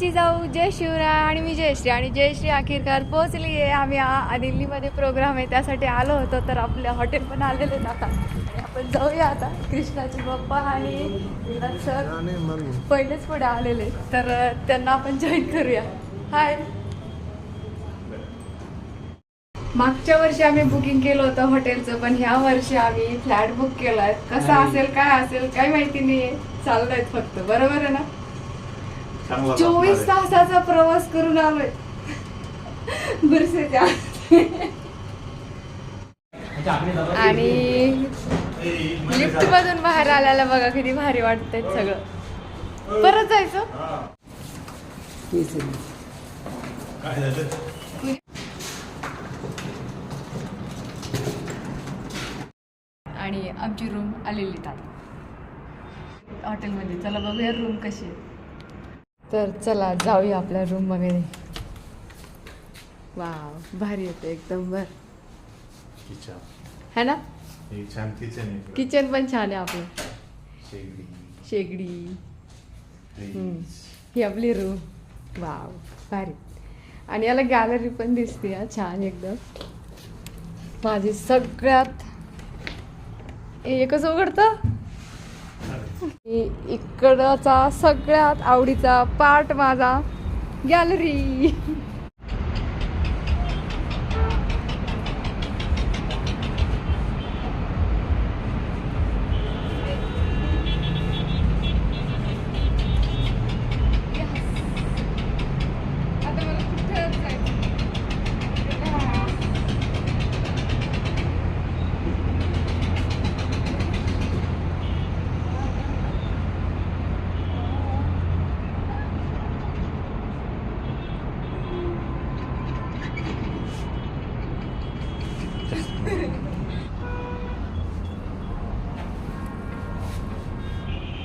ची जाऊ जय शिवराय आणि मी जयश्री आणि जयश्री अखेरकार पोहोचली आहे. आम्ही आ- दिल्लीमध्ये प्रोग्राम आहे. त्यासाठी आलो होतो तर आपल्या हॉटेल पण आलेले आता आणि आपण जाऊया आता. कृष्णाचे पप्पा आणि सर पहिलेच पुढे आलेले तर त्यांना आपण जॉईन करूया. हाय मागच्या वर्षी आम्ही बुकिंग केलं होतं हॉटेलचं पण ह्या वर्षी आम्ही फ्लॅट बुक केलाय. कसं असेल काय असेल काय माहिती नाहीये. चाललंय फक्त. बरोबर आहे ना? चोवीस तासाचा प्रवास करून आलोय. बुरसेच्या. आणि लिफ्ट मधून बाहेर आल्याला बघा किती भारी वाटतंय सगळं. परत जायचं? आणि आमची रूम आलेली आता हॉटेलमध्ये चला बघूया रूम कशी आहे. तर चला जाऊया आपल्या रूम वगैरे. वाव भारी येते एकदम बर. किचन है ना? एक छान किचन आहे किचन पण छान आहे आपलं. शेगडी. शेगडी. फ्रीज. ही आपली रूम वाव भारी. आणि याला गॅलरी पण दिसते हा छान एकदम. माझी सगळ्यात हे कसं उघडतं? इकडचा सगळ्यात आवडीचा पार्ट माझा गॅलरी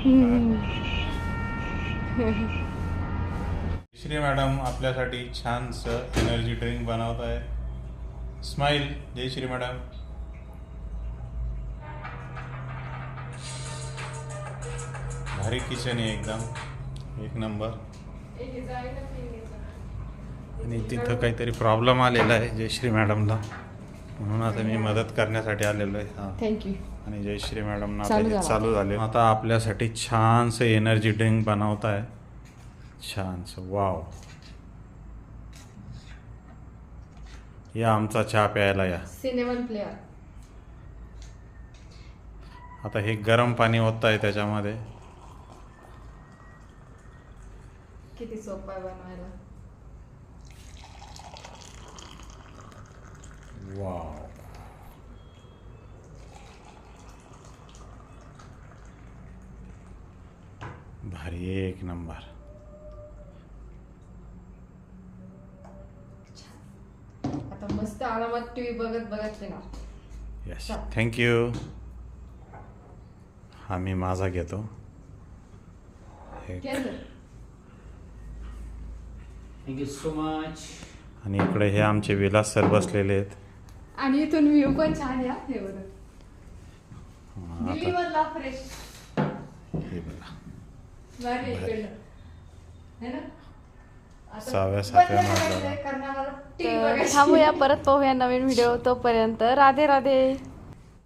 श्री मॅडम आपल्यासाठी छानसं एनर्जी ड्रिंक बनवत आहे स्माईल जय श्री मॅडम. भारी किचन आहे एकदम. एक नंबर. आणि तिथं काहीतरी प्रॉब्लेम आलेला आहे जयश्री मॅडमला. म्हणून आता मी मदत करण्यासाठी आलेलो आहे. हां. थँक्यू आणि जयश्री मॅडम चालू आता हे झालं. चालू झाले. आता आपल्यासाठी छानसं एनर्जी ड्रिंक बनवत आहे छानसं. वाव या आमचा चहा प्यायला या. सिनेमन प्लेअर आता हे गरम पाणी ओतत आहे त्याच्यामध्ये. किती सोपं आहे बनवायला. वाव भारी एक नंबर. आता मस्त आरामात टीव्ही बघत बघत येणार यस चल. थँक्यू हा मी माझा घेतो. you so much. आणि इकडे हे आमचे विलास सर बसलेले आहेत. आणि इथून व्ह्यू पण छान आहे हा, बघा. फ्रेश हे बघा. सहाव्या, सातव्या. थांबूया परत पाहूया नवीन व्हिडिओ तोपर्यंत. राधे राधे.